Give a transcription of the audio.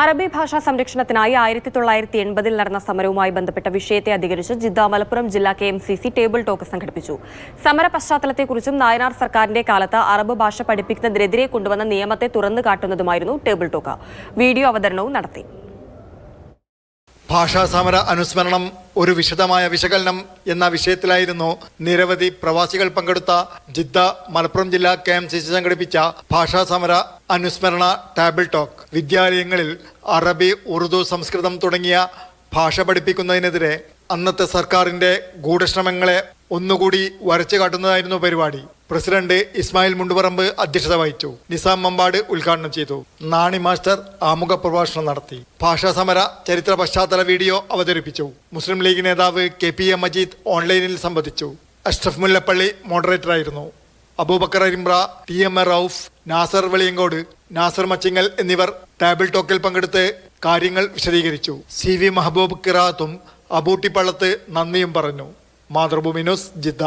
അറബി ഭാഷാ സംരക്ഷണത്തിനായി ആയിരത്തി തൊള്ളായിരത്തി എൺപതിൽ നടന്ന സമരവുമായി ബന്ധപ്പെട്ട വിഷയത്തെ അധികരിച്ച് ജിദ്ദ മലപ്പുറം ജില്ലാ K M C C table talk സംഘടിപ്പിച്ചു. സമര പശ്ചാത്തലത്തെക്കുറിച്ചും നായനാർ സർക്കാരിന്റെ കാലത്ത് അറബ് ഭാഷ പഠിപ്പിക്കുന്നതിനെതിരെ കൊണ്ടുവന്ന നിയമത്തെ തുറന്നു കാട്ടുന്നതുമായിരുന്നു ടേബിൾ ടോക്ക്. വീഡിയോ അവതരണവും നടത്തി. ഭാഷാ സമര അനുസ്മരണം ഒരു വിശദമായ വിശകലനം എന്ന വിഷയത്തിലായിരുന്നു നിരവധി പ്രവാസികൾ പങ്കെടുത്ത ജിദ്ദ മലപ്പുറം ജില്ലാ കെ എം സി സി സംഘടിപ്പിച്ച ഭാഷാ സമര അനുസ്മരണ ടേബിൾ ടോക്ക്. വിദ്യാലയങ്ങളിൽ അറബി ഉറുദു സംസ്കൃതം തുടങ്ങിയ ഭാഷ പഠിപ്പിക്കുന്നതിനെതിരെ അന്നത്തെ സർക്കാരിന്റെ ഗൂഢശ്രമങ്ങളെ ഒന്നുകൂടി വരച്ചു കാട്ടുന്നതായിരുന്നു പരിപാടി. പ്രസിഡന്റ് ഇസ്മായിൽ മുണ്ടുപറമ്പ് അധ്യക്ഷത വഹിച്ചു. നിസാം മമ്പാട് ഉദ്ഘാടനം ചെയ്തു. നാണി മാസ്റ്റർ ആമുഖ പ്രഭാഷണം നടത്തി. ഭാഷാ സമര ചരിത്ര പശ്ചാത്തല വീഡിയോ അവതരിപ്പിച്ചു. മുസ്ലിം ലീഗ് നേതാവ് കെ പി എ മജീദ് ഓൺലൈനിൽ സംബന്ധിച്ചു. Ashraf Mullappally മോഡറേറ്ററായിരുന്നു Abubakar Arimra T M A Rauf Nasar Veliyankode Nasar Machingal എന്നിവർ ടേബിൾ ടോക്കിൽ പങ്കെടുത്ത് കാര്യങ്ങൾ വിശദീകരിച്ചു. സി വി മഹബൂബ് കിറാത്തും അബൂട്ടിപ്പള്ളത്ത് നന്ദിയും പറഞ്ഞു. Mathrubhumi news Jeddah.